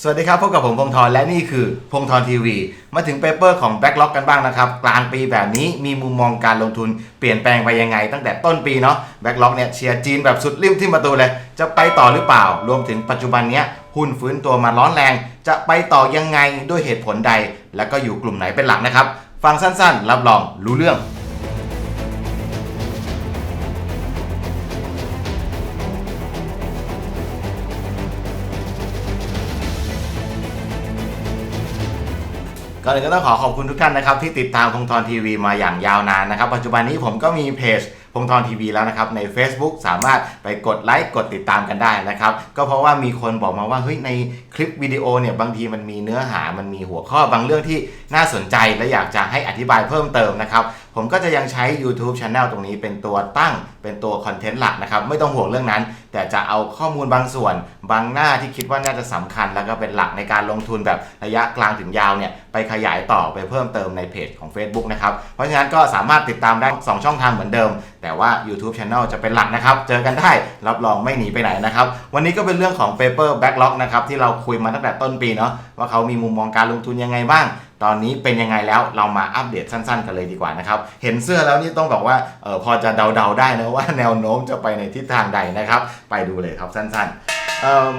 สวัสดีครับพบกับผมพงธรและนี่คือพงธรทีวี มาถึงเปเปอร์ของ Backlog กันบ้างนะครับ กลางปีแบบนี้มีมุมมองการลงทุนเปลี่ยนแปลงไปยังไง ตั้งแต่ต้นปีเนาะ Backlog เนี่ยเชียร์จีนแบบสุดริมที่ประตูเลย จะไปต่อหรือเปล่า รวมถึงปัจจุบันเนี้ยหุ้นฟื้นตัวมาร้อนแรง จะไปต่อยังไงด้วยเหตุผลใด แล้วก็อยู่กลุ่มไหนเป็นหลักนะครับ ฟังสั้นๆ รับรองรู้เรื่อง ก่อนอื่นก็ต้องขอขอบคุณทุกท่านนะครับที่ติดตามพงทรทีวีมาอย่างยาวนานนะครับ ปัจจุบันนี้ผมก็มีเพจพงทรทีวีแล้วนะครับใน Facebook สามารถไปกดไลค์กดติดตามกันได้นะครับ ก็เพราะว่ามีคนบอกมาว่าเฮ้ยในคลิปวิดีโอเนี่ยบางทีมันมีเนื้อหามันมีหัวข้อบางเรื่องที่น่าสนใจและอยากจะให้อธิบายเพิ่มเติมนะครับ ผมก็จะยังใช้ YouTube Channel ตรงนี้เป็นตัวตั้งเป็นตัวคอนเทนต์หลักนะครับ ไม่ต้องห่วงเรื่องนั้น แต่จะเอาข้อมูลบางส่วน บางหน้าที่คิดว่าน่าจะสำคัญ แล้วก็เป็นหลักในการลงทุนแบบระยะกลางถึงยาวเนี่ยไปขยายต่อไปเพิ่มเติมในเพจของ Facebook นะครับ เพราะฉะนั้นก็สามารถติดตามได้ 2 ช่องทางเหมือนเดิม แต่ว่า YouTube Channel จะเป็นหลักนะครับ เจอกันได้รับรองไม่หนีไปไหนนะครับ วันนี้ก็เป็นเรื่องของ Paper Backlog นะครับที่เราคุยมาตั้งแต่ต้นปีเนาะว่าเขามีมุมมองการลงทุนยังไงบ้าง ตอนนี้เป็นยังไงแล้วเรามาอัปเดตสั้นๆ กันเลยดีกว่านะครับ เห็นเสื้อแล้วนี่ต้องบอกว่าเออพอจะเดาๆได้นะว่าแนวโน้มจะไปในทิศทางใดนะครับ ไปดูเลยครับสั้นๆ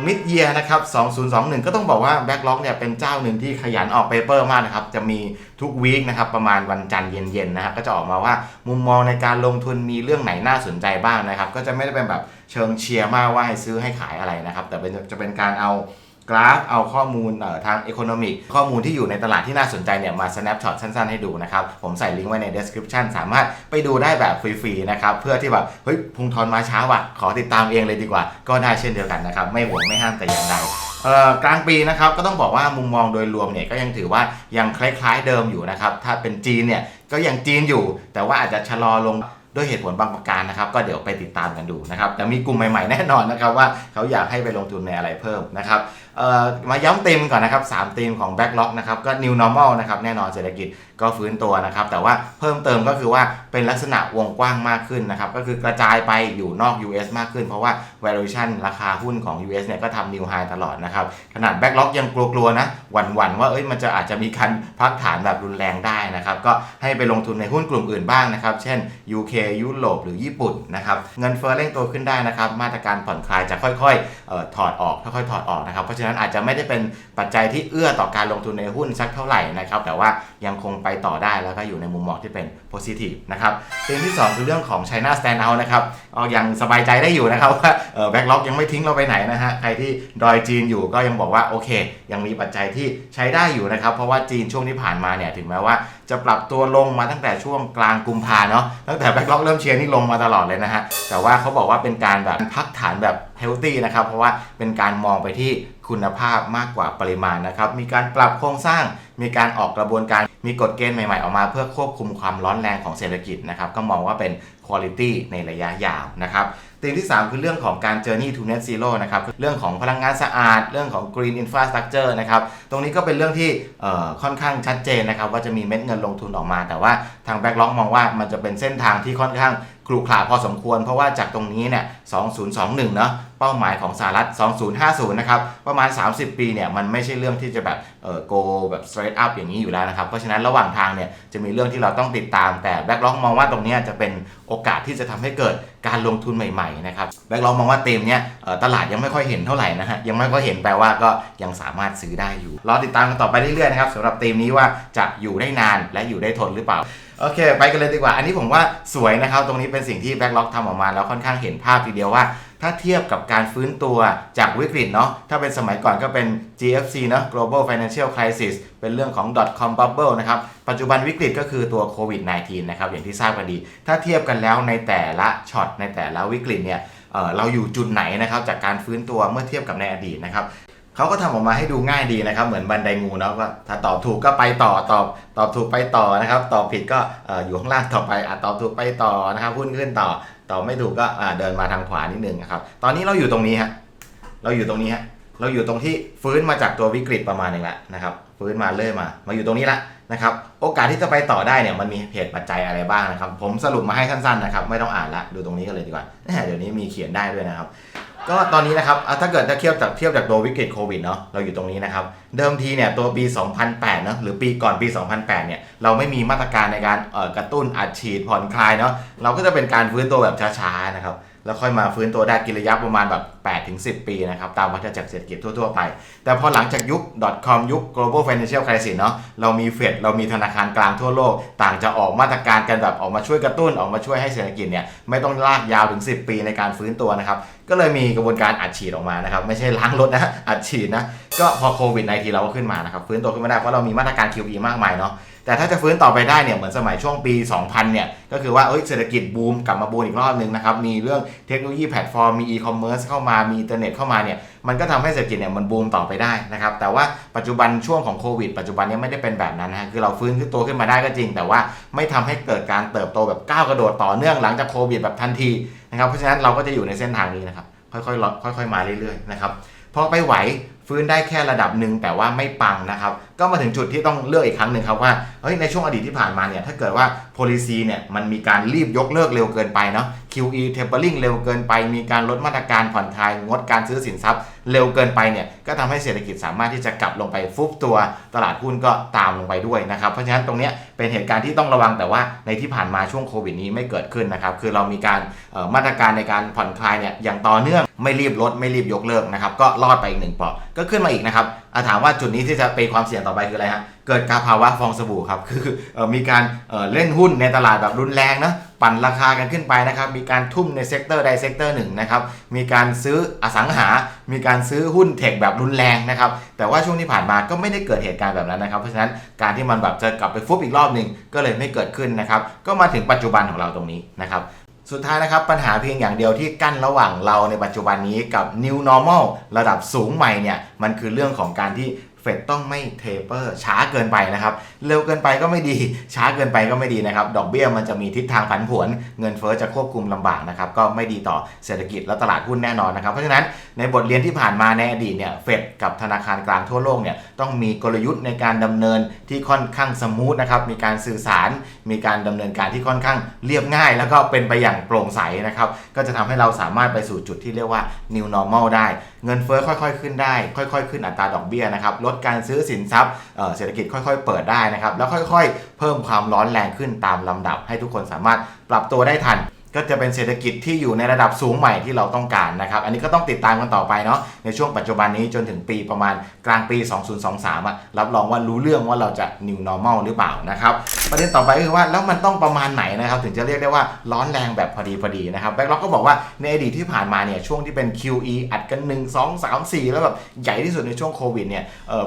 มิดเยียนะครับ 2021 ก็ต้องบอกว่าแบ็กล็อกเนี่ยเป็นเจ้าหนึ่งที่ขยันออกเปเปอร์มากนะครับ จะมีทุกวีคนะครับประมาณวันจันทร์เย็นๆนะครับก็จะออกมาว่ามุมมองในการลงทุนมีเรื่องไหนน่าสนใจบ้างนะครับ ก็จะไม่ได้เป็นแบบเชิงเชียร์มากว่าให้ซื้อให้ขายอะไรนะครับ แต่เป็นจะเป็นการเอา กราฟเอาข้อมูลทาง Economic ข้อมูลที่อยู่ในตลาดที่น่าสนใจเนี่ยมา snapshot สั้นๆ ให้ดูนะครับ ผมใส่ลิงก์ไว้ใน description สามารถไปดูได้แบบฟรีๆนะครับ เพื่อที่แบบเฮ้ยพุงทอนมาเช้าอะ ขอติดตามเองเลยดีกว่า ก็ได้เช่นเดียวกันนะครับ ไม่หวงไม่ห้ามแต่อย่างใดกลางปีนะครับก็ต้องบอกว่ามุมมองโดยรวมเนี่ยก็ยังถือว่ายังคล้ายๆเดิมอยู่นะครับถ้าเป็นจีนเนี่ยก็ยังจีนอยู่ แต่ว่าอาจจะชะลอลงด้วยเหตุผลบางประการนะครับ ก็เดี๋ยวไปติดตามกันดูนะครับแต่มีกลุ่มใหม่ๆแน่นอนนะครับว่าเขาอยากให้ไปลงทุนในอะไรเพิ่มนะครับ มาย้ำธีมก่อนนะครับ3ธีมของ Backlog นะครับก็ New Normal นะครับแน่นอนเศรษฐกิจก็ฟื้นตัวนะครับแต่ว่าเพิ่มเติมก็คือว่าเป็นลักษณะวงกว้างมากขึ้นนะครับก็คือกระจายไปอยู่นอก US มากขึ้น เพราะว่า valuation ราคาหุ้นของ US เนี่ยก็ทำ new high ตลอดนะครับขนาด Backlog ยังกลัวๆนะหวั่นๆว่าเอ้ยมันจะอาจจะมีการพักฐานแบบรุนแรงได้นะครับก็ให้ไปลงทุนในหุ้นกลุ่มอื่นบ้างนะครับเช่น UK ยุโรปหรือญี่ปุ่นนะครับเงินเฟ้อเร่งตัวขึ้นได้นะครับมาตรการผ่อนคลายจะค่อยๆออถอดออกค่อยๆถอดออกนะครับเพราะฉะนั้นอาจจะไม่ได้เป็นปัจจัยที่เอื้อต่อการลงทุนในหุ้นสักเท่าไหร่นะครับ แต่ว่ายังคงไปต่อได้แล้วก็อยู่ในมุมมองที่เป็น positive นะครับธีมที่ 2 คือเรื่องของ China stand out นะครับเอยังสบายใจได้อยู่นะครับว่าเออ backlog ยังไม่ทิ้งเราไปไหนนะฮะใครที่ดอยจีนอยู่ก็ยังบอกว่าโอเค ยังมีปัจจัยที่ใช้ได้อยู่นะครับ เพราะว่าจีนช่วงที่ผ่านมาเนี่ยถึงแม้ว่าจะปรับตัวลงมาตั้งแต่ช่วงกลางกุมภาเนาะตั้งแต่ backlog เริ่มเชียร์นี่ลงมาตลอดเลยนะฮะแต่ว่าเขาบอกว่าเป็นการแบบพักฐานแบบ healthy นะครับเพราะว่าเป็นการมองไปที่ คุณภาพมากกว่าปริมาณนะครับ มีการปรับโครงสร้าง มีการออกกระบวนการ มีกฎเกณฑ์ใหม่ๆ ออกมา เพื่อควบคุมความร้อนแรงของเศรษฐกิจนะครับ ก็มองว่าเป็น quality ในระยะยาวนะครับธีมที่ 3 คือเรื่องของการ journey to net zero นะครับ เรื่องของพลังงานสะอาด เรื่องของ green infrastructure นะครับ ตรงนี้ก็เป็นเรื่องที่ค่อนข้างชัดเจนนะครับ ว่าจะมีเม็ดเงินลงทุนออกมา แต่ว่าทาง backlog มองว่ามันจะเป็นเส้นทางที่ค่อนข้าง ครุขระพอสมควร เพราะว่าจากตรงนี้เนี่ย 2021 เนาะเป้าหมายของสหรัฐ 2050 นะครับ ประมาณ 30 ปีเนี่ย มันไม่ใช่เรื่องที่จะแบบเอ่อ go แบบ straight up อย่างนี้อยู่แล้วนะครับ เพราะฉะนั้นระหว่างทางเนี่ย จะมีเรื่องที่เราต้องติดตาม แต่ backlog มองว่าตรงนี้จะเป็นโอกาสที่จะทำให้เกิดการลงทุนใหม่ๆนะครับ backlog มองว่าเต็มเนี้ยตลาดยังไม่ค่อยเห็นเท่าไหร่นะฮะยังไม่ค่อยเห็นแปลว่าก็ยังสามารถซื้อได้อยู่รอติดตามกันต่อไปเรื่อยๆนะครับสำหรับเต็มนี้ว่าจะอยู่ได้นานและอยู่ได้ทนหรือเปล่า โอเค ไปกันเลยดีกว่า อันนี้ผมว่าสวยนะครับ ตรงนี้เป็นสิ่งที่ Backlog ทำออกมาแล้วค่อนข้างเห็นภาพทีเดียวว่า ถ้าเทียบกับการฟื้นตัวจากวิกฤตเนาะถ้าเป็นสมัยก่อนก็เป็น GFC เนาะ Global Financial Crisis เป็นเรื่องของ .com bubble นะครับ ปัจจุบันวิกฤตก็คือตัวโควิด -19 นะครับ อย่างที่ทราบกันดี ถ้าเทียบกันแล้วในแต่ละช็อตในแต่ละวิกฤตเนี่ยเเราอยู่จุดไหนนะครับจากการฟื้นตัวเมื่อเทียบกับในอดีตนะครับ เขาก็ทำออกมาให้ดูง่ายดีนะครับ เหมือนบันไดงูเนาะว่าถ้าตอบถูกก็ไปต่อตอบ ตอบถูกไปต่อนะครับ ตอบผิดก็ออยู่ข้างล่างต่อไปอตอบถูกไปต่อนะครับหุ้นขึ้นต่อตอบไม่ถูกก็เดินมาทางขวานิดนึงนะครับ ตอนนี้เราอยู่ตรงนี้ฮะเราอยู่ตรงนี้ฮะเราอยู่ตรงที่ฟื้นมาจากตัววิกฤตประมาณนึงแล้วนะครับ ฟื้นมาเรื่อยมา มาอยู่ตรงนี้ละนะครับ โอกาสที่จะไปต่อได้เนี่ยมันมีเหตุปัจจัยอะไรบ้างนะครับ ผมสรุปมาให้สั้นๆนะครับ ไม่ต้องอ่านละดูตรงนี้กันเลยดีกว่าเดี๋ยวนี้มีเขียนได้ด้วยนะครับ ก็ตอนนี้นะครับถ้าเกิดถ้าเทียบจากเทียบจากตัววิกฤตโควิดเนาะเราอยู่ตรงนี้นะครับ เดิมทีเนี่ยตัวปี 2008เนาะหรือปีก่อนปี 2008เนี่ยเราไม่มีมาตรการในการกระตุ้นอัดฉีดผ่อนคลายเนาะเราก็จะเป็นการฟื้นตัวแบบช้าๆนะครับ แล้วค่อยมาฟื้นตัวได้กินระยะประมาณแบบ8ถึง10 ปีนะครับ ตามวัฏจักรเศรษฐกิจทั่ว ๆ ไป แต่พอหลังจากยุค .com ยุค global financial crisis เนาะเรามีเฟดเรามีธนาคารกลางทั่วโลก ต่างจะออกมาตรการกันแบบออกมาช่วยกระตุ้นออกมาช่วยให้เศรษฐกิจเนี่ยไม่ต้องลากยาวถึง 10 ปีในการฟื้นตัวนะครับ ก็เลยมีกระบวนการอัดฉีดออกมานะครับ ไม่ใช่ล้างรถนะอัดฉีดนะก็พอโควิด -19 เราก็ขึ้นมานะครับฟื้นตัวขึ้นมาได้เพราะเรามีมาตรการ QE มากมายเนาะ แต่ถ้าจะฟื้นต่อไปได้เนี่ยเหมือนสมัยช่วงปี 2000 เนี่ย ก็คือว่าเอ้ยเศรษฐกิจบูมกลับมาบูมอีกรอบนึงนะครับ มีเรื่องเทคโนโลยีแพลตฟอร์ม มีอีคอมเมิร์ซเข้ามา มีอินเทอร์เน็ตเข้ามาเนี่ย มันก็ทำให้เศรษฐกิจเนี่ยมันบูมต่อไปได้นะครับ แต่ว่าปัจจุบันช่วงของโควิดปัจจุบันเนี้ไม่ได้เป็นแบบนั้นนะคือเราฟื้นขึ้นตัวขึ้นมาได้ก็จริง แต่ว่าไม่ทำให้เกิดการเติบโตแบบก้าวกระโดดต่อเนื่องหลังจากโควิดแบบทันทีนะครับ เพราะฉะนั้นเราก็จะอยู่ในเส้นทางนี้นะครับค่อยๆค่อยๆมาเรื่อยๆนะครับ พอไปไหวฟื้นได้แค่ระดับหนึ่งแต่ว่าไม่ปังนะครับ ก็มาถึงจุดที่ต้องเลือกอีกครั้งหนึ่งครับว่าเฮ้ยในช่วงอดีตที่ผ่านมาเนี่ยถ้าเกิดว่า policy เนี่ยมันมีการรีบยกเลิกเร็วเกินไปเนาะ QE tapering เร็วเกินไป มีการลดมาตรการผ่อนคลายงดการซื้อสินทรัพย์ เร็วเกินไปเนี่ยก็ทำให้เศรษฐกิจสามารถที่จะกลับลงไปฟุบตัวตลาดหุ้นก็ตามลงไปด้วยนะครับ เพราะฉะนั้นตรงนี้เป็นเหตุการณ์ที่ต้องระวังแต่ว่าในที่ผ่านมาช่วงโควิดนี้ไม่เกิดขึ้นนะครับ คือเรามีการมาตรการในการผ่อนคลายเนี่ยอย่างต่อเนื่องไม่รีบลดไม่รีบยกเลิกนะครับก็รอดไปอีกหนึ่งปราะก็ขึ้นมาอีกนะครับอะถามว่าจุดนี้ที่จะเป็นความเสี่ยงต่อไปคืออะไรฮะเกิดการภาวะฟองสบู่ครับคือออมีการเเล่นหุ้นในตลาดแบบรุนแรงนะ ปั่นราคากันขึ้นไปนะครับ มีการทุ่มในเซกเตอร์ใดเซกเตอร์หนึ่งนะครับ มีการซื้ออสังหา มีการซื้อหุ้นเทคแบบรุนแรงนะครับ แต่ว่าช่วงที่ผ่านมาก็ไม่ได้เกิดเหตุการณ์แบบนั้นนะครับ เพราะฉะนั้นการที่มันแบบจะกลับไปฟุบอีกรอบหนึ่งก็เลยไม่เกิดขึ้นนะครับ ก็มาถึงปัจจุบันของเราตรงนี้นะครับสุดท้ายนะครับ ปัญหาเพียงอย่างเดียวที่กั้นระหว่างเราในปัจจุบันนี้กับ new normal ระดับสูงใหม่เนี่ย มันคือเรื่องของการที่ เฟดต้องไม่เทเปอร์ช้าเกินไปนะครับ เร็วเกินไปก็ไม่ดี ช้าเกินไปก็ไม่ดีนะครับ ดอกเบี้ยมันจะมีทิศทางผันผวนเงินเฟ้อจะควบคุมลำบากนะครับ ก็ไม่ดีต่อเศรษฐกิจและตลาดหุ้นแน่นอนนะครับ เพราะฉะนั้นในบทเรียนที่ผ่านมาในอดีตเนี่ยเฟดกับธนาคารกลางทั่วโลกเนี่ยต้องมีกลยุทธ์ในการดำเนินที่ค่อนข้างสมูทนะครับมีการสื่อสาร มีการดำเนินการที่ค่อนข้างเรียบง่าย แล้วก็เป็นไปอย่างโปร่งใสนะครับก็จะทำให้เราสามารถไปสู่จุดที่เรียกว่า new normal ได้ เงินเฟ้อค่อย ๆ ขึ้นได้ ค่อย ๆ ขึ้นอัตราดอกเบี้ยนะครับลดการซื้อสินทรัพย์เศรษฐกิจค่อยๆ เปิดได้นะครับแล้วค่อยๆ เพิ่มความร้อนแรงขึ้นตามลำดับ ให้ทุกคนสามารถปรับตัวได้ทัน ก็จะเป็นเศรษฐกิจที่อยู่ในระดับสูงใหม่ที่เราต้องการนะครับ อันนี้ก็ต้องติดตามกันต่อไปเนาะในช่วงปัจจุบันนี้จนถึงปีประมาณกลางปี 2023อะรับรองว่ารู้เรื่องว่าเราจะ new normal หรือเปล่านะครับ ประเด็นต่อไปก็คือว่าแล้วมันต้องประมาณไหนนะครับ ถึงจะเรียกได้ว่าร้อนแรงแบบพอดีพอดีนะครับแบ็กล็อกก็บอกว่าในอดีตที่ผ่านมาเนี่ยช่วงที่เป็น QE อัดกัน 1 2 3 4 แล้วแบบใหญ่ที่สุดในช่วงโควิดเนี่ย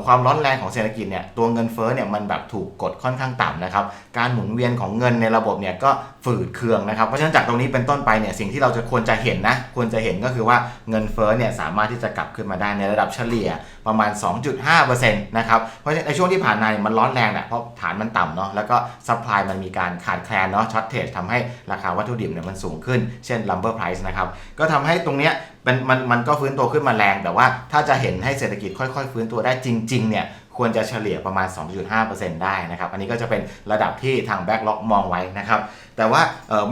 ความร้อนแรงของเศรษฐกิจเนี่ยตัวเงินเฟ้อเนี่ยมันแบบถูกกดค่อนข้างต่ำนะครับการหมุนเวียนของเงินในระบบเนี่ยก็ฝืดเคืองนะครับเพราะฉะนั้นจากตรงนี้เป็นต้นไปเนี่ยสิ่งที่เราจะควรจะเห็นนะควรจะเห็นก็คือว่าเงินเฟ้อเนี่ยสามารถที่จะกลับขึ้นมาได้ในระดับเฉลี่ยประมาณ 2.5%นะครับเพราะฉะนั้นในช่วงที่ผ่านมาเนี่ยมันร้อนแรงเนี่ยเพราะฐานมันต่ำเนาะแล้วก็ซัพพลายมันมีการขาดแคลนเนาะช็อตเทจทำให้ราคาวัตถุดิบเนี่ยมันสูงขึ้น เช่น lumber price นะครับก็ทำให้ตรงเนี้ยมันมันมันก็ฟื้นตัวขึ้นมาแรง แต่ว่าถ้าจะเห็นให้เศรษฐกิจค่อย ๆ ฟื้นตัวได้จริงๆเนี่ย ควรจะเฉลี่ยประมาณ 2.5%ได้นะครับอันนี้ก็จะเป็นระดับที่ทางแบ็กล็อกมองไว้นะครับแต่ว่า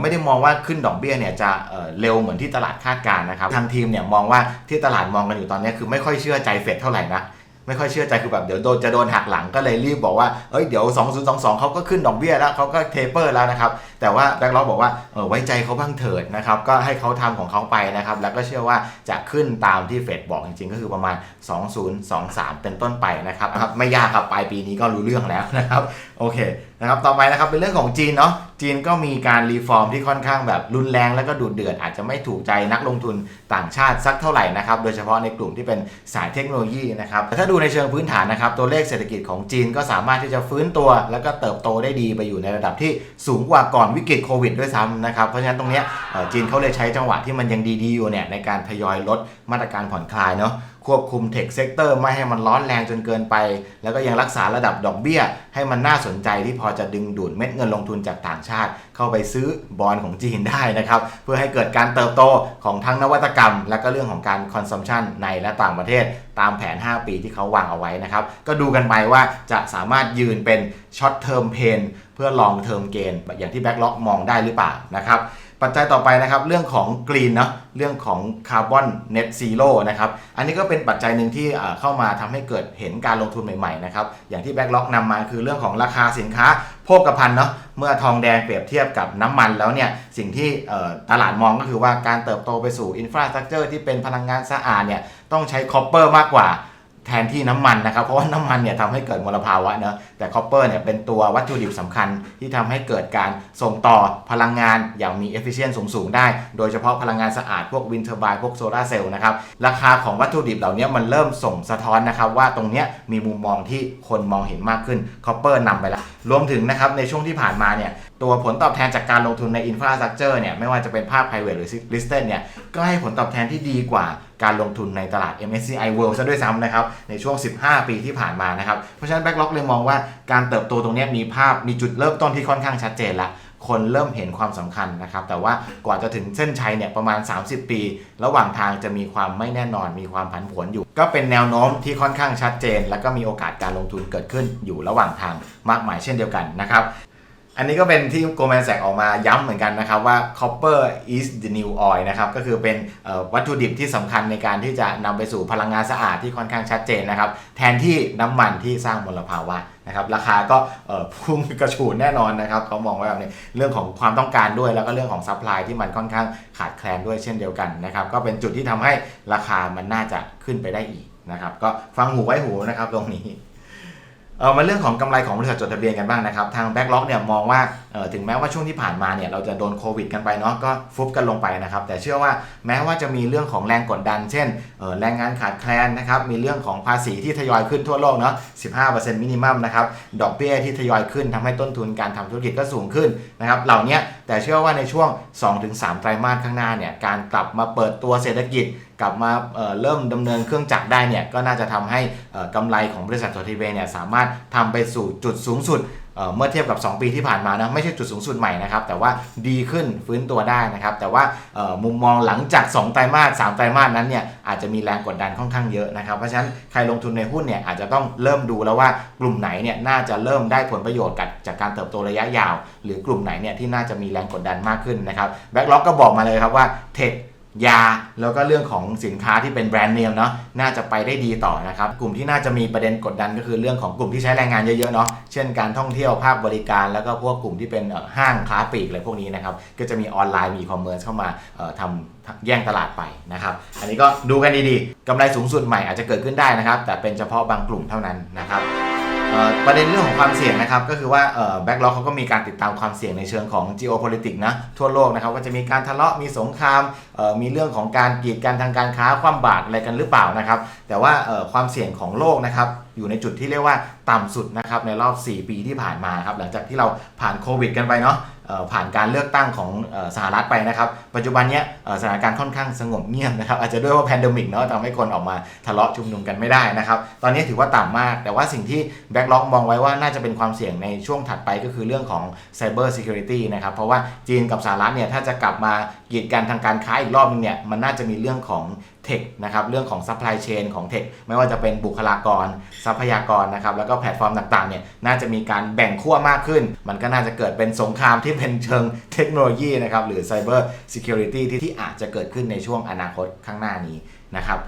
ไม่ได้มองว่าขึ้นดอกเบี้ยเนี่ยจะเเร็วเหมือนที่ตลาดคาดการณ์นะครับทางทีมเนี่ยมองว่าที่ตลาดมองกันอยู่ตอนนี้คือไม่ค่อยเชื่อใจเฟดเท่าไหร่นะไม่ค่อยเชื่อใจคือแบบเดี๋ยวโดนจะโดนหักหลังก็เลยรีบบอกว่าเอ้ยเดี๋ยว 2022 เขาก็ขึ้นดอกเบี้ยแล้วเขาก็เทเปอร์แล้วนะครับแต่ว่าแบ็กล็อกบอกว่าเออไว้ใจเขาบ้างเถิดนะครับก็ให้เขาทำของเขาไปนะครับแล้วก็เชื่อว่าจะขึ้นตามที่เฟดบอกจริงๆ ก็คือประมาณ 2023 เป็นต้นไปนะครับรบไม่ยากครับปลายปีนี้ก็รู้เรื่องแล้วนะครับโอเคนะครับต่อไปนะครับเป็นเรื่องของจีนเนาะจีนก็มีการรีฟอร์มที่ค่อนข้างแบบรุนแรงแล้วก็ดูดเดือด อาจจะไม่ถูกใจนักลงทุนต่างชาติสักเท่าไหร่นะครับโดยเฉพาะในกลุ่มที่เป็นสายเทคโนโลยีนะครับแต่ถ้าดูในเชิงพื้นฐานนะครับตัวเลขเศรษฐกิจของจีนก็สามารถที่จะฟื้นตัว แล้วก็เติบโตได้ดีไปอยู่ในระดับที่สูงกว่าก่อนวิกฤตโควิดด้วยซ้ำนะครับ เพราะฉะนั้นตรงนี้จีนเขาเลยใช้จังหวะที่มันยังดีๆอยู่เนี่ยในการทยอยลดมาตรการผ่อนคลายเนาะ ควบคุมเทคเซกเตอร์ไม่ให้มันร้อนแรงจนเกินไป แล้วก็ยังรักษาระดับดอกเบี้ย ให้มันน่าสนใจที่พอจะดึงดูดเม็ดเงินลงทุนจากต่างชาติ เข้าไปซื้อบอลของจีนได้นะครับ เพื่อให้เกิดการเติบโตของทั้งนวัตกรรม และก็เรื่องของการคอนซัมชันในและต่างประเทศ ตามแผน 5 ปีที่เขาวางเอาไว้นะครับ ก็ดูกันไปว่าจะสามารถยืนเป็นช็อตเทอมเพนเพื่อลองเทอมเกนอย่างที่แบ็กล็อกมองได้หรือเปล่านะครับ ปัจจัยต่อไปนะครับเรื่องของกรีนเนาะเรื่องของคาร์บอนเน็ตซีโร่นะครับอันนี้ก็เป็นปัจจัยหนึ่งที่เข้ามาทำให้เกิดเห็นการลงทุนใหม่ๆนะครับอย่างที่แบ็กล็อกนำมาคือเรื่องของราคาสินค้าโภคภัณฑ์เนาะเมื่อทองแดงเปรียบเทียบกับน้ำมันแล้วเนี่ยสิ่งที่ตลาดมองก็คือว่าการเติบโตไปสู่อินฟราสตรักเจอร์ที่เป็นพลังงานสะอาดเนี่ยต้องใช้คอปเปอร์มากกว่า แทนที่น้ำมันนะครับ เพราะว่าน้ำมันเนี่ยทำให้เกิดมลภาวะเนอะแต่คอปเปอร์เนี่ยเป็นตัววัตถุดิบสำคัญที่ทำให้เกิดการส่งต่อพลังงานอย่างมี efficient สูงสูงได้ โดยเฉพาะพลังงานสะอาดพวกวินเทอร์บายพวกโซลาเซลล์นะครับ ราคาของวัตถุดิบเหล่านี้มันเริ่มส่งสะท้อนนะครับ ว่าตรงเนี้ยมีมุมมองที่คนมองเห็นมากขึ้นคอปเปอร์นำไปแล้วรวมถึงนะครับในช่วงที่ผ่านมาเนี่ยตัวผลตอบแทนจากการลงทุนในอินฟราสตรักเจอร์เนี่ยไม่ว่าจะเป็นภาค private หรือ listed เนี่ยก็ให้ผลตอบแทนที่ดีกว่าการลงทุนในตลาด MSCI World ซะด้วยซ้ำนะครับในช่วง 15 ปีที่ผ่านมานะครับเพราะฉะนั้น Backlog เลยมองว่าการเติบโตตรงนี้มีภาพมีจุดเริ่มต้นที่ค่อนข้างชัดเจนละคนเริ่มเห็นความสำคัญนะครับ แต่ว่ากว่าจะถึงเส้นชัยเนี่ยประมาณ 30 ปี ระหว่างทางจะมีความไม่แน่นอนมีความผันผวนอยู่ ก็เป็นแนวโน้มที่ค่อนข้างชัดเจน แล้วก็มีโอกาสการลงทุนเกิดขึ้นอยู่ระหว่างทางมากมายเช่นเดียวกันนะครับ อันนี้ก็เป็นที่โกลแมนแซกออกมาย้ำเหมือนกันนะครับว่า copper is the new oil นะครับก็คือเป็นวัตถุดิบที่สำคัญในการที่จะนำไปสู่พลังงานสะอาดที่ค่อนข้างชัดเจนนะครับ แทนที่น้ำมันที่สร้างมลภาวะนะครับราคาก็พุ่งกระฉูดแน่นอนนะครับเขามองว่าแบบนี้เรื่องของความต้องการด้วยแล้วก็เรื่องของซัพพลายที่มันค่อนข้างขาดแคลนด้วยเช่นเดียวกันนะครับก็เป็นจุดที่ทำให้ราคามันน่าจะขึ้นไปได้อีกนะครับก็ฟังหูไว้หูนะครับตรงนี้ เออมาเรื่องของกำไรของบริษัทจดทะเบียนกันบ้างนะครับ ทางแบ็กล็อกเนี่ยมองว่าเออถึงแม้ว่าช่วงที่ผ่านมาเนี่ยเราจะโดนโควิดกันไปเนาะก็ฟุบกันลงไปนะครับ แต่เชื่อว่าแม้ว่าจะมีเรื่องของแรงกดดัน เช่นเออแรงงานขาดแคลนนะครับ มีเรื่องของภาษีที่ทยอยขึ้นทั่วโลกเนาะ 15%มินิมัมนะครับ ดอกเบี้ยที่ทยอยขึ้นทำให้ต้นทุนการทำธุรกิจก็สูงขึ้นนะครับ เหล่านี้แต่เชื่อว่าในช่วง 2-3 ไตรมาสข้างหน้าเนี่ยการกลับมาเปิดตัวเศรษฐกิจ กลับมาเเริ่มดำเนินเครื่องจักรได้เนี่ยก็น่าจะทำให้เอ่อกำไรของบริษัทโททีเวเนี่ยสามารถทำไปสู่จุดสูงสุดเเมื่อเทียบกับ 2 ปีที่ผ่านมานะไม่ใช่จุดสูงสุดใหม่นะครับ แต่ว่าดีขึ้นฟื้นตัวได้นะครับ แต่ว่ามุมมองหลังจาก 2 ไตรมาส 3 ไตรมาสนั้นเนี่ยอาจจะมีแรงกดดันค่อนข้างเยอะนะครับ เพราะฉะนั้นใครลงทุนในหุ้นเนี่ยอาจจะต้องเริ่มดูแล้วว่ากลุ่มไหนเนี่ยน่าจะเริ่มได้ผลประโยชน์กับจากการเติบโตระยะยาว หรือกลุ่มไหนเนี่ยที่น่าจะมีแรงกดดันมากขึ้นนะครับแบ็กล็อกก็บอกมาเลยครับว่าเทค ยา แล้วก็เรื่องของสินค้าที่เป็นแบรนด์เนมเนาะน่าจะไปได้ดีต่อนะครับกลุ่มที่น่าจะมีประเด็นกดดันก็คือเรื่องของกลุ่มที่ใช้แรงงานเยอะๆเนาะเช่นการท่องเที่ยวภาคบริการ แล้วก็พวกกลุ่มที่เป็นห้างค้าปลีกอะไรพวกนี้นะครับก็จะมีออนไลน์มีคอมเมิร์ซเข้ามาเอ่อทำแย่งตลาดไปนะครับ อันนี้ก็ดูกันดีๆกำไรสูงสุดใหม่อาจจะเกิดขึ้นได้นะครับ แต่เป็นเฉพาะบางกลุ่มเท่านั้นนะครับ ประเด็นเรื่องของความเสี่ยงนะครับก็คือว่าแบ็กล็อกเขาก็มีการติดตามความเสี่ยงในเชิงของ geopolitics นะทั่วโลกนะครับว่าจะมีการทะเลาะมีสงครามมีเรื่องของการกีดกันทางการค้าความบาดอะไรกันหรือเปล่านะครับแต่ว่าความเสี่ยงของโลกนะครับอยู่ในจุดที่เรียกว่าต่ำสุดนะครับในรอบ 4 ปีที่ผ่านมาครับหลังจากที่เราผ่านโควิด กันไปเนาะ ผ่านการเลือกตั้งของสหรัฐไปนะครับ ปัจจุบันเนี้ยสถานการณ์ค่อนข้างสงบเงียบนะครับ อาจจะด้วยว่าแพนเดมิกเนาะทำให้คนออกมาทะเลาะชุมนุมกันไม่ได้นะครับ ตอนนี้ถือว่าต่ำมาก แต่ว่าสิ่งที่แบ็กล็อกมองไว้ว่าน่าจะเป็นความเสี่ยงในช่วงถัดไปก็คือเรื่องของ Cyber Security นะครับ เพราะว่าจีนกับสหรัฐเนี่ยถ้าจะกลับมากีดกันทางการค้าอีกรอบนึงเนี่ยมันน่าจะมีเรื่องของ เทคนะครับเรื่องของ supply chain ของเทคไม่ว่าจะเป็นบุคลากรทรัพยากรนะครับแล้วก็แพลตฟอร์มต่างๆเนี่ยน่าจะมีการแบ่งขั้วมากขึ้น มันก็น่าจะเกิดเป็นสงครามที่เป็นเชิงเทคโนโลยีนะครับหรือ Cyber Security ที่ที่อาจจะเกิดขึ้นในช่วงอนาคตข้างหน้านี้นะครับ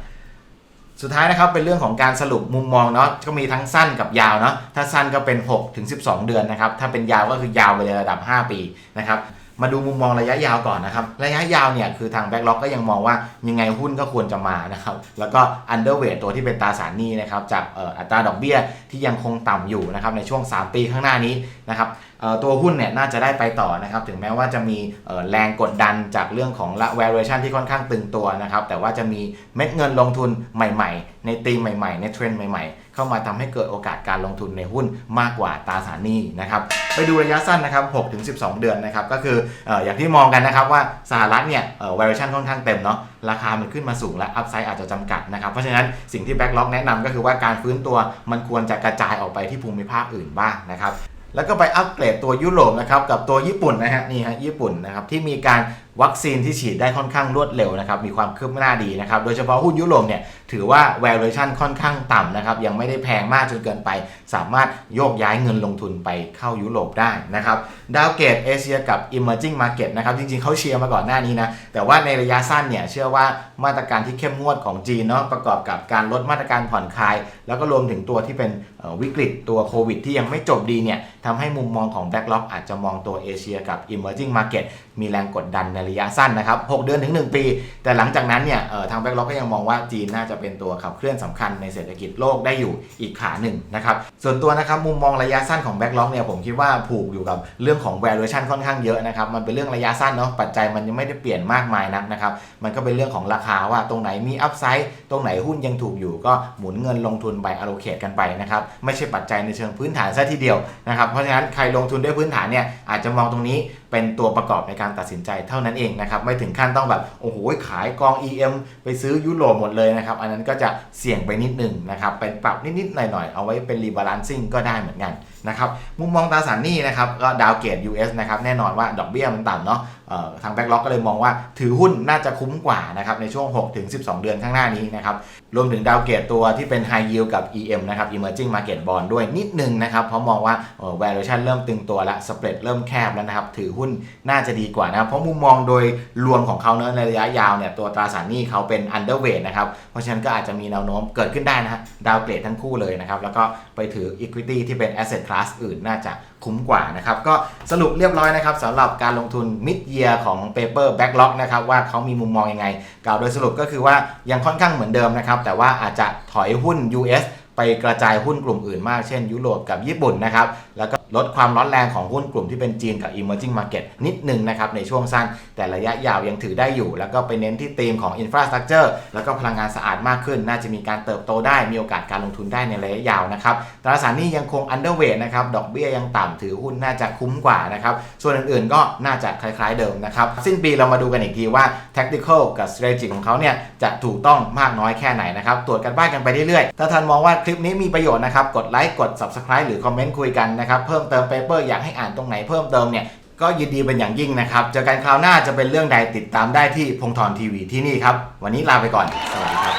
สุดท้ายนะครับเป็นเรื่องของการสรุปมุมมองเนาะก็มีทั้งสั้นกับยาวเนาะถ้าสั้นก็เป็น6ถึง12 เดือนนะครับถ้าเป็นยาวก็คือยาวไปเลยระดับ 5 ปีนะครับ มาดูมุมมองระยะยาวก่อนนะครับ ระยะยาวเนี่ยคือทางแบ็กล็อกก็ยังมองว่ายังไงหุ้นก็ควรจะมานะครับ แล้วก็อันเดอร์เวทตัวที่เป็นตราสารหนี้นะครับจากอ,อัตราดอกเบี้ยที่ยังคงต่ำอยู่นะครับในช่วง 3 ปีข้างหน้านี้นะครับตัวหุ้นเนี่ยน่าจะได้ไปต่อนะครับถึงแม้ว่าจะมีแรงกดดันจากเรื่องของละ valuation ที่ค่อนข้างตึงตัวนะครับแต่ว่าจะมีเม็ดเงินลงทุนใหม่ ๆ ในธีมใหม่ ๆ ในเทรนด์ใหม่ ๆ เข้ามาทำให้เกิดโอกาสการลงทุนในหุ้นมากกว่าตราสารหนี้นะครับไปดูระยะสั้นนะครับ6ถึง12 เดือนนะครับก็คืออย่างที่มองกันนะครับว่าสหรัฐเนี่ยเอ่อ valuation ค่อนข้างเต็มเนาะราคามันขึ้นมาสูงและ upside อาจจะจำกัดนะครับ เพราะฉะนั้นสิ่งที่ Backlock แนะนำก็คือว่าการฟื้นตัวมันควรจะกระจายออกไปที่ภูมิภาคอื่นบ้างนะครับแล้วก็ไปอัปเกรดตัวยุโรปนะครับกับตัวญี่ปุ่นนะฮะนี่ฮะญี่ปุ่นนะครับที่มีการ วัคซีนที่ฉีดได้ค่อนข้างรวดเร็วนะครับมีความคืบหน้าดีนะครับโดยเฉพาะหุ้นยุโรปเนี่ยถือว่า valuation ค่อนข้างต่ำนะครับยังไม่ได้แพงมากจนเกินไป สามารถโยกย้ายเงินลงทุนไปเข้ายุโรปได้นะครับดาวเกตเอเชียกับ emerging market นะครับจริงๆเขาเชียร์มาก่อนหน้านี้นะแต่ว่าในระยะสั้นเนี่ยเชื่อว่ามาตรการที่เข้มงวดของจีนเนาะประกอบกับการลดมาตรการผ่อนคลาย แล้วก็รวมถึงตัวที่เป็นวิกฤตตัวโควิดที่ยังไม่จบดีเนี่ยทำให้มุมมองของ Backlock อาจจะมองตัวเอเชียกับ emerging market มีแรงกดดันในระยะสั้นนะครับ 6 เดือนถึง 1 ปี แต่หลังจากนั้นเนี่ยทาง Backlock ก็ยังมองว่าจีนน่าจะเป็นตัวขับเคลื่อนสำคัญในเศรษฐกิจโลกได้อยู่อีกขาหนึ่งนะครับ ส่วนตัวนะครับมุมมองระยะสั้นของ Backlock เนี่ยผมคิดว่าผูกอยู่กับเรื่องของ valuation ค่อนข้างเยอะนะครับ มันเป็นเรื่องระยะสั้นเนาะปัจจัยมันยังไม่ได้เปลี่ยนมากมายนักนะครับ มันก็เป็นเรื่องของราคาว่าตรงไหนมี upside ตรงไหนหุ้นยังถูกอยู่ก็หมุนเงินลงทุนไป allocate กันไปนะครับไม่ใช่ปัจจัยในเชิงพื้นฐานซะทีเดียวนะครับเพราะฉะนั้นใครลงทุนด้วยพื้นฐานเนี่ยอาจจะมองตรงนี้ เป็นตัวประกอบในการตัดสินใจเท่านั้นเองนะครับไม่ถึงขั้นต้องแบบโอ้โหขายกอง EM ไปซื้อยุโรปหมดเลยนะครับอันนั้นก็จะเสี่ยงไปนิดหนึ่งนะครับเป็นปรับนิดๆหน่อยๆ เอาไว้เป็นรีบาลานซิ่งก็ได้เหมือนกันนะครับมุมมองตราสารหนี้นะครับก็ดาวเกต US นะครับแน่นอนว่าดอกเบี้ยมันต่ำเนาะทางแบ็กล็อกก็เลยมองว่าถือหุ้นน่าจะคุ้มกว่านะครับในช่วง 6-12 เดือนข้างหน้านี้นะครับรวมถึงดาวเกตตัวที่เป็น High Yield กับ EM นะครับ Emerging Market Bond ด้วยนิดนึงนะครับ เพราะมองว่า valuation เริ่มตึงตัวและ spread เริ่มแคบแล้วนะครับ ถือหุ้นน่าจะดีกว่านะครับ เพราะมุมมองโดยรวมของเขาเนอในระยะยาวเนี่ยตัวตราสารหนี้เขาเป็น underweight นะครับเพราะฉะนั้นก็อาจจะมีแนวโน้มเกิดขึ้นได้นะฮะดาวเกรดทั้งคู่เลยนะครับแล้วก็ไปถือ equity ที่เป็น asset คลาสอื่นน่าจะคุ้มกว่านะครับ ก็สรุปเรียบร้อยนะครับสำหรับการลงทุน mid year ของ paper backlog นะครับว่าเขามีมุมมองยังไงกล่าวโดยสรุปก็คือว่ายังค่อนข้างเหมือนเดิมนะครับ แต่ว่าอาจจะถอยหุ้น US ไปกระจายหุ้นกลุ่มอื่นมากเช่น ยุโรปกับญี่ปุ่นนะครับแล้วก็ ลดความร้อนแรงของหุ้นกลุ่มที่เป็นจีนกับ emerging market นิดหนึ่งนะครับในช่วงสั้น แต่ระยะยาวยังถือได้อยู่ แล้วก็ไปเน้นที่ธีมของ infrastructure แล้วก็พลังงานสะอาดมากขึ้น น่าจะมีการเติบโตได้มีโอกาสการลงทุนได้ในระยะยาวนะครับตราสารนี้ยังคง underweight นะครับดอกเบี้ยยังต่ำถือหุ้นน่าจะคุ้มกว่านะครับส่วนอื่นๆก็น่าจะคล้ายๆเดิมนะครับสิ้นปีเรามาดูกันอีกทีว่า tactical กับ strategy ของเขาเนี่ยจะถูกต้องมากน้อยแค่ไหนนะครับตรวจกันบ้านกันไปเรื่อยๆถ้าท่านมองว่าคลิปนี้มีประโยชน์นะครับกดไลค์กด subscribe หรือคอมเมนต์คุยกันนะครับเพิ่มเติมเปเปอร์อยากให้อ่านตรงไหนเพิ่มเติมเนี่ยก็ยินดีเป็นอย่างยิ่งนะครับ เจอกันคราวหน้าจะเป็นเรื่องใดติดตามได้ที่พงธรทีวีที่นี่ครับ วันนี้ลาไปก่อน สวัสดี